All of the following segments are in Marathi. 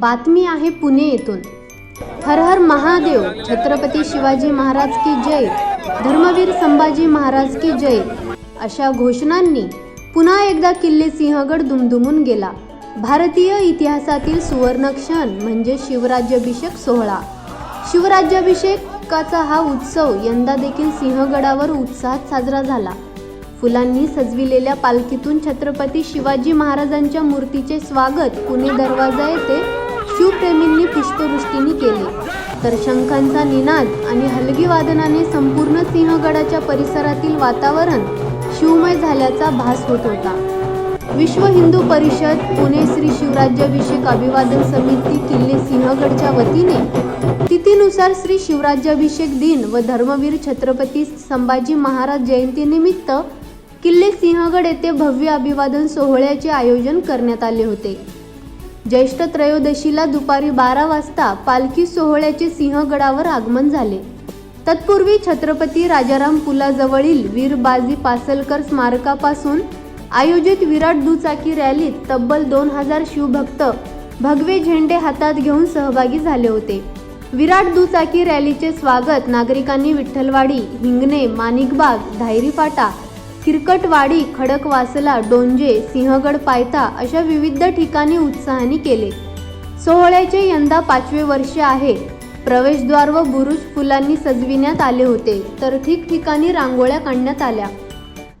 बातमी आहे पुणे येथून. हर हर महादेव छत्रपती शिवाजी महाराज की जय धर्मवीर संभाजी महाराज की जय अशा घोषणांनी पुन्हा एकदा किल्ले सिंहगड दुमदुमून गेला. भारतीय इतिहासातील सुवर्ण क्षण म्हणजे शिवराज्याभिषेक सोहळा. शिवराज्याभिषेकाचा हा उत्सव यंदा देखील सिंहगडावर उत्साहात साजरा झाला. फुलांनी सजविलेल्या पालखीतून छत्रपती शिवाजी महाराजांच्या मूर्तीचे स्वागत पुणे दरवाजा येथे शिवप्रेमींनी पुष्पवृष्टीने केले. तर शंखांचा निनाद आणि हलगी वादनाने संपूर्ण सिंहगडाच्या परिसरातील वातावरण शिवमय झाल्याचा भास होत होता. विश्व हिंदू परिषद पुणे श्री शिवराज्याभिषेक अभिवादन समिती किल्ले सिंहगडच्या वतीने तिथीनुसार श्री शिवराज्याभिषेक दिन व धर्मवीर छत्रपती संभाजी महाराज जयंतीनिमित्त किल्ले सिंहगड येथे भव्य अभिवादन सोहळ्याचे आयोजन करण्यात आले होते. ज्येष्ठ त्रयोदशीला दुपारी बारा वाजता पालखी सोहळ्याचे सिंहगडावर आगमन झाले. तत्पूर्वी छत्रपती राजाराम पुलाजवळील वीरबाजी पासलकर स्मारकापासून आयोजित विराट दुचाकी रॅलीत तब्बल दोन हजार शिवभक्त भगवे झेंडे हातात घेऊन सहभागी झाले होते. विराट दुचाकी रॅलीचे स्वागत नागरिकांनी विठ्ठलवाडी हिंगणे माणिकबाग धायरी फाटा किरकटवाडी खडकवासला डोंजे सिंहगड पायथा अशा विविध ठिकाणी उत्साहाने केले. सोहळ्याचे यंदा पाचवे वर्ष आहे. प्रवेशद्वार व बुरुज फुलांनी सजविण्यात आले होते तर ठिकठिकाणी रांगोळ्या काढण्यात आल्या.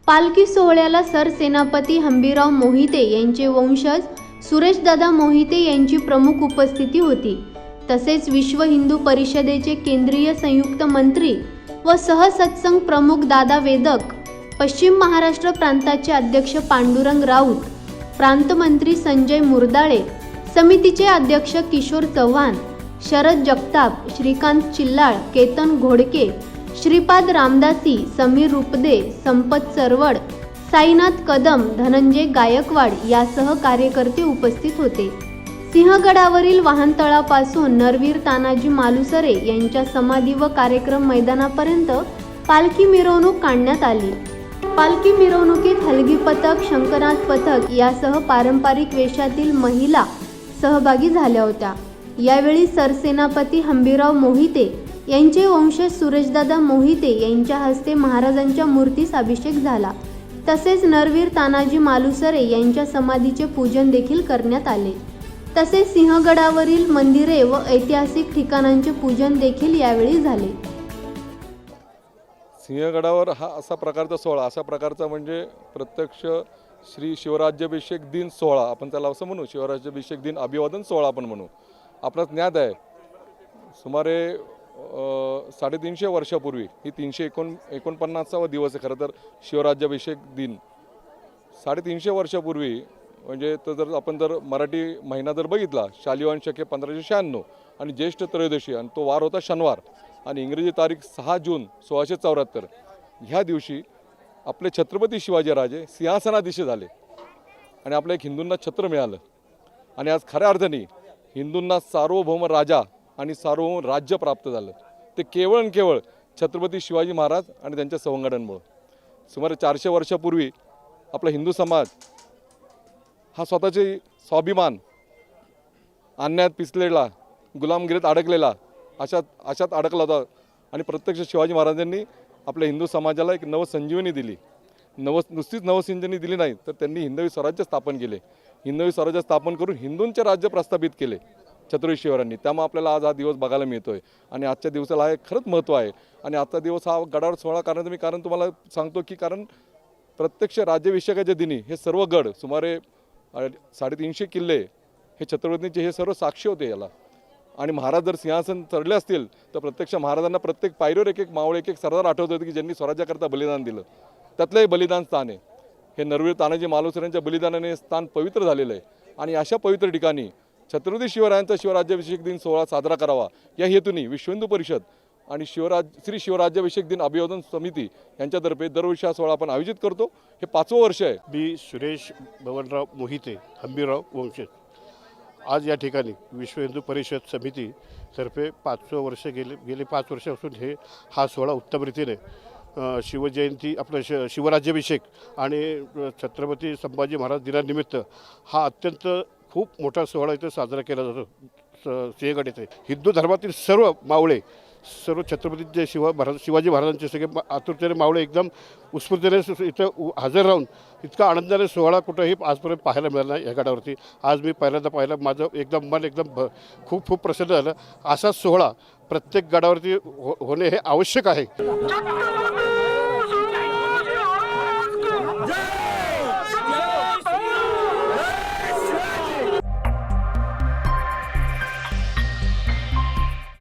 पालखी सोहळ्याला सरसेनापती हंबीराव मोहिते यांचे वंशज सुरेशदादा मोहिते यांची प्रमुख उपस्थिती होती. तसेच विश्व हिंदू परिषदेचे केंद्रीय संयुक्त मंत्री व सहसत्संग प्रमुख दादा वेदक पश्चिम महाराष्ट्र प्रांताचे अध्यक्ष पांडुरंग राऊत प्रांतमंत्री संजय मुरदाळे समितीचे अध्यक्ष किशोर चव्हाण शरद जगताप श्रीकांत चिल्लाळ केतन घोडके श्रीपाद रामदासी समीर रुपदे संपत चरवड साईनाथ कदम धनंजय गायकवाड यासह कार्यकर्ते उपस्थित होते. सिंहगडावरील वाहनतळापासून नरवीर तानाजी मालुसरे यांच्या समाधी व कार्यक्रम मैदानापर्यंत पालखी मिरवणूक काढण्यात आली. पालखी मिरवणुकीत हलगी पथक शंकरनाथ पथक यासह पारंपरिक वेशातील महिला सहभागी झाल्या होत्या. यावेळी सरसेनापती हंबीराव मोहिते यांचे वंशज सुरेशदादा मोहिते यांच्या हस्ते महाराजांच्या मूर्तीस अभिषेक झाला. तसेच नरवीर तानाजी मालुसरे यांच्या समाधीचे पूजन देखील करण्यात आले. तसेच सिंहगडावरील मंदिरे व ऐतिहासिक ठिकाणांचे पूजन देखील यावेळी झाले. सिंहगडावर हा असा प्रकारचा सोहळा अशा प्रकारचा म्हणजे प्रत्यक्ष श्री शिवराज्याभिषेक दिन सोहळा आपण त्याला असं म्हणू शिवराज्याभिषेक दिन अभिवादन सोहळा आपण म्हणू. आपणास ज्ञात आहे सुमारे साडेतीनशे वर्षापूर्वी ही तीनशे एकोण एकोणपन्नासावा दिवस आहे खरं तर शिवराज्याभिषेक दिन. साडेतीनशे वर्षापूर्वी म्हणजे तर जर आपण जर मराठी महिना जर बघितला शालिवान शके पंधराशे शहाण्णव आणि ज्येष्ठ त्रयोदशी आणि तो वार होता शनिवार आणि इंग्रजी तारीख सहा जून सोळाशे चौऱ्याहत्तर ह्या दिवशी आपले छत्रपती शिवाजीराजे सिंहासनादिशी झाले आणि आपल्या एक हिंदूंना छत्र मिळालं. आणि आज खऱ्या अर्थाने हिंदूंना सार्वभौम राजा आणि सार्वभौम राज्य प्राप्त झालं. ते केवळ आणि केवळ छत्रपती शिवाजी महाराज आणि त्यांच्या सवंगड्यांमुळं. सुमारे चारशे वर्षापूर्वी आपला हिंदू समाज हा स्वतःचे स्वाभिमान अन्यायात पिसलेला गुलामगिरीत अडकलेला अशात अशात अडकला होता. आणि प्रत्यक्ष शिवाजी महाराजांनी आपल्या हिंदू समाजाला एक नवसंजीवनी दिली. नव नुसतीच नवसंजीवनी दिली नाही तर त्यांनी हिंदवी स्वराज्य स्थापन केले. हिंदवी स्वराज्य स्थापन करून हिंदूंचे राज्य प्रस्थापित केले छत्रपती शिवरायांनी त्यामुळे आपल्याला आज हा दिवस बघायला मिळतोय. आणि आजच्या दिवसाला हे खरंच महत्त्व आहे. आणि आजचा दिवस हा गडावर सोहळा कारण मी कारण तुम्हाला सांगतो की कारण प्रत्यक्ष राज्याभिषेकाच्या दिनी हे सर्व गड सुमारे साडेतीनशे किल्ले हे छत्रपतींचे हे सर्व साक्षी होते याला. आणि महाराज जर सिंहासन चढले असतील तर प्रत्यक्ष महाराजांना प्रत्येक पायरीवर एक एक मावळ एक एक सरदार आठवत होते की ज्यांनी स्वराज्याकरता बलिदान दिलं. त्यातलं हे बलिदान स्थान आहे. हे नरवीर तानाजी मालुसऱ्यांच्या बलिदानाने स्थान पवित्र झालेलं आहे. आणि अशा पवित्र ठिकाणी छत्रपती शिवरायांचा शिवराज्याभिषेक दिन सोहळा साजरा करावा या हेतूने विश्व हिंदू परिषद आणि शिवराज श्री शिवराज्याभिषेक दिन अभिवादन समिती यांच्यातर्फे दरवर्षी हा सोहळा आपण आयोजित करतो. हे पाचवं वर्ष आहे. मी सुरेश भवनराव मोहिते हंबीरराव वंशज. आज या ठिकाणी विश्व हिंदू परिषद समितीतर्फे पाचवं वर्ष गेले गेले पाच वर्षापासून हे हा सोहळा उत्तम रीतीने शिवजयंती आपलं श शिवराज्याभिषेक आणि छत्रपती संभाजी महाराज दिनानिमित्त हा अत्यंत खूप मोठा सोहळा इथे साजरा केला जातो. सिंहगड येथे. हिंदू धर्मातील सर्व मावळे सर्व छत्रपती शिवा महाराज शिवाजी महाराजांचे सगळे आतुरतेने मावळे एकदम उत्स्फूर्तीने इथं हजर राहून इतका आनंदाने सोहळा कुठंही आजपर्यंत पाहायला मिळाला नाही या गडावरती. आज मी पहिल्यांदा पाहिलं माझं एकदम मन एकदम भ खूप खूप प्रसन्न झालं. असाच सोहळा प्रत्येक गडावरती हो होणे हे आवश्यक आहे.